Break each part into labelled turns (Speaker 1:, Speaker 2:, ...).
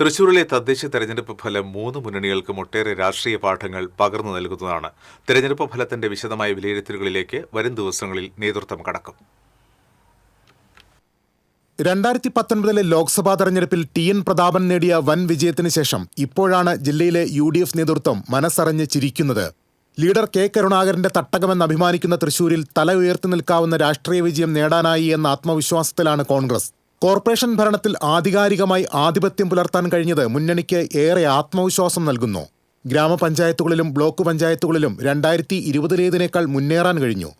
Speaker 1: തൃശൂരിലെ തദ്ദേശ തെരഞ്ഞെടുപ്പ് ഫലം മൂന്ന് മുന്നണികൾക്കും ഒട്ടേറെ രാഷ്ട്രീയ പാഠങ്ങൾ പകർന്നു നൽകുന്നതാണ്. തെരഞ്ഞെടുപ്പ് ഫലത്തിന്റെ വിശദമായ വിലയിരുത്തലുകളിലേക്ക് വരും ദിവസങ്ങളിൽ നേതൃത്വം കടക്കും.
Speaker 2: രണ്ടായിരത്തി പത്തൊൻപതിലെ ലോക്സഭാ തെരഞ്ഞെടുപ്പിൽ ടി എൻ പ്രതാപൻ നേടിയ വൻ വിജയത്തിന് ശേഷം ഇപ്പോഴാണ് ജില്ലയിലെ യു ഡി എഫ് നേതൃത്വം മനസ്സറിഞ്ഞ് ചിരിക്കുന്നത്. ലീഡർ കെ കരുണാകരന്റെ തട്ടകമെന്ന് അഭിമാനിക്കുന്ന തൃശൂരിൽ തല ഉയർത്തി നിൽക്കാവുന്ന രാഷ്ട്രീയ വിജയം നേടാനായി എന്ന ആത്മവിശ്വാസത്തിലാണ് കോൺഗ്രസ്. കോർപ്പറേഷൻ ഭരണത്തിൽ ആധികാരികമായി ആധിപത്യം പുലർത്താൻ കഴിഞ്ഞത് മുന്നണിക്ക് ഏറെ ആത്മവിശ്വാസം നൽകുന്നു. ഗ്രാമപഞ്ചായത്തുകളിലും ബ്ലോക്ക് പഞ്ചായത്തുകളിലും രണ്ടായിരത്തി ഇരുപതിലേതിനേക്കാൾ മുന്നേറാൻ കഴിഞ്ഞു.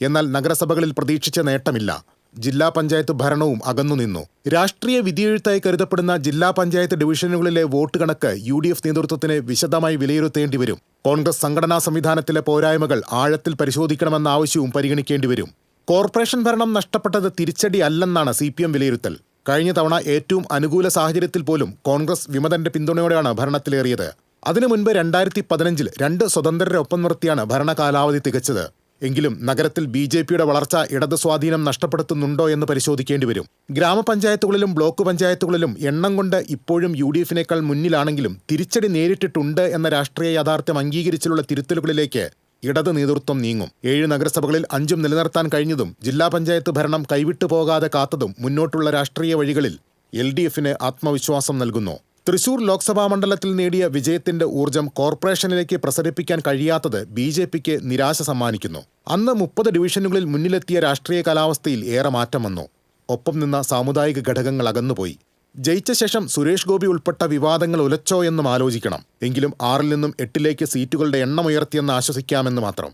Speaker 2: എന്നാൽ നഗരസഭകളിൽ പ്രതീക്ഷിച്ച നേട്ടമില്ല. ജില്ലാ പഞ്ചായത്ത് ഭരണവും അകന്നുനിന്നു രാഷ്ട്രീയ വിധിയെഴുത്തായി കരുതപ്പെടുന്ന ജില്ലാ പഞ്ചായത്ത് ഡിവിഷനുകളിലെ വോട്ട് കണക്ക് യു ഡി എഫ് നേതൃത്വത്തിന് വിശദമായി വിലയിരുത്തേണ്ടി വരും. കോൺഗ്രസ് സംഘടനാ സംവിധാനത്തിലെ പോരായ്മകൾ ആഴത്തിൽ പരിശോധിക്കണമെന്ന ആവശ്യവും പരിഗണിക്കേണ്ടി വരും. കോർപ്പറേഷൻ ഭരണം നഷ്ടപ്പെട്ടത് തിരിച്ചടി അല്ലെന്നാണ് സി പി എം വിലയിരുത്തൽ. കഴിഞ്ഞ തവണ ഏറ്റവും അനുകൂല സാഹചര്യത്തിൽ പോലും കോൺഗ്രസ് വിമതന്റെ പിന്തുണയോടെയാണ് ഭരണത്തിലേറിയത്. അതിനു മുൻപ് രണ്ടായിരത്തി പതിനഞ്ചിൽ രണ്ട് സ്വതന്ത്രരെ ഒപ്പം നിർത്തിയാണ് ഭരണകാലാവധി തികച്ചത്. എങ്കിലും നഗരത്തിൽ ബി ജെ പിയുടെ വളർച്ച ഇടത് സ്വാധീനം നഷ്ടപ്പെടുത്തുന്നുണ്ടോ എന്ന് പരിശോധിക്കേണ്ടി വരും. ഗ്രാമപഞ്ചായത്തുകളിലും ബ്ലോക്ക് പഞ്ചായത്തുകളിലും എണ്ണം കൊണ്ട് ഇപ്പോഴും യു ഡി എഫിനേക്കാൾ മുന്നിലാണെങ്കിലും തിരിച്ചടി നേരിട്ടിട്ടുണ്ട് എന്ന രാഷ്ട്രീയ യാഥാർത്ഥ്യം അംഗീകരിച്ചുള്ള തിരുത്തലുകളിലേക്ക് ഇടത് നേതൃത്വം നീങ്ങും. ഏഴ് നഗരസഭകളിൽ അഞ്ചും നിലനിർത്താൻ കഴിഞ്ഞതും ജില്ലാ പഞ്ചായത്ത് ഭരണം കൈവിട്ടു പോകാതെ കാത്തതും മുന്നോട്ടുള്ള രാഷ്ട്രീയ വഴികളിൽ എൽ ഡി എഫിന് ആത്മവിശ്വാസം നൽകുന്നു. തൃശൂർ ലോക്സഭാ മണ്ഡലത്തിൽ നേടിയ വിജയത്തിന്റെ ഊർജം കോർപ്പറേഷനിലേക്ക് പ്രസരിപ്പിക്കാൻ കഴിയാത്തത് ബി ജെ പിക്ക് നിരാശ സമ്മാനിക്കുന്നു. അന്ന് മുപ്പത് ഡിവിഷനുകളിൽ മുന്നിലെത്തിയ രാഷ്ട്രീയ കാലാവസ്ഥയിൽ ഏറെ മാറ്റം വന്നു. ഒപ്പം നിന്ന സാമുദായിക ഘടകങ്ങൾ അകന്നുപോയി. ജയിച്ച ശേഷം സുരേഷ് ഗോപി ഉൾപ്പെട്ട വിവാദങ്ങൾ ഉലച്ചോ എന്നും ആലോചിക്കണം. എങ്കിലും ആറിൽ നിന്നും എട്ടിലേക്ക് സീറ്റുകളുടെ എണ്ണം ഉയർത്തിയെന്ന് ആശ്വസിക്കാമെന്ന് മാത്രം.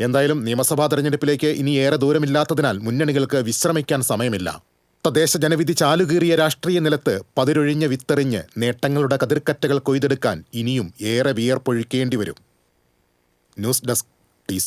Speaker 2: എന്തായാലും നിയമസഭാ തെരഞ്ഞെടുപ്പിലേക്ക് ഇനി ഏറെ ദൂരമില്ലാത്തതിനാൽ മുന്നണികൾക്ക് വിശ്രമിക്കാൻ സമയമില്ല. തദ്ദേശ ജനവിധി ചാലുകീറിയ രാഷ്ട്രീയ നിലത്ത് പതിരൊഴിഞ്ഞ വിത്തെറിഞ്ഞ് നേട്ടങ്ങളുടെ കതിർക്കറ്റകൾ കൊയ്തെടുക്കാൻ ഇനിയും ഏറെ വിയർപ്പൊഴിക്കേണ്ടി വരും. News desk T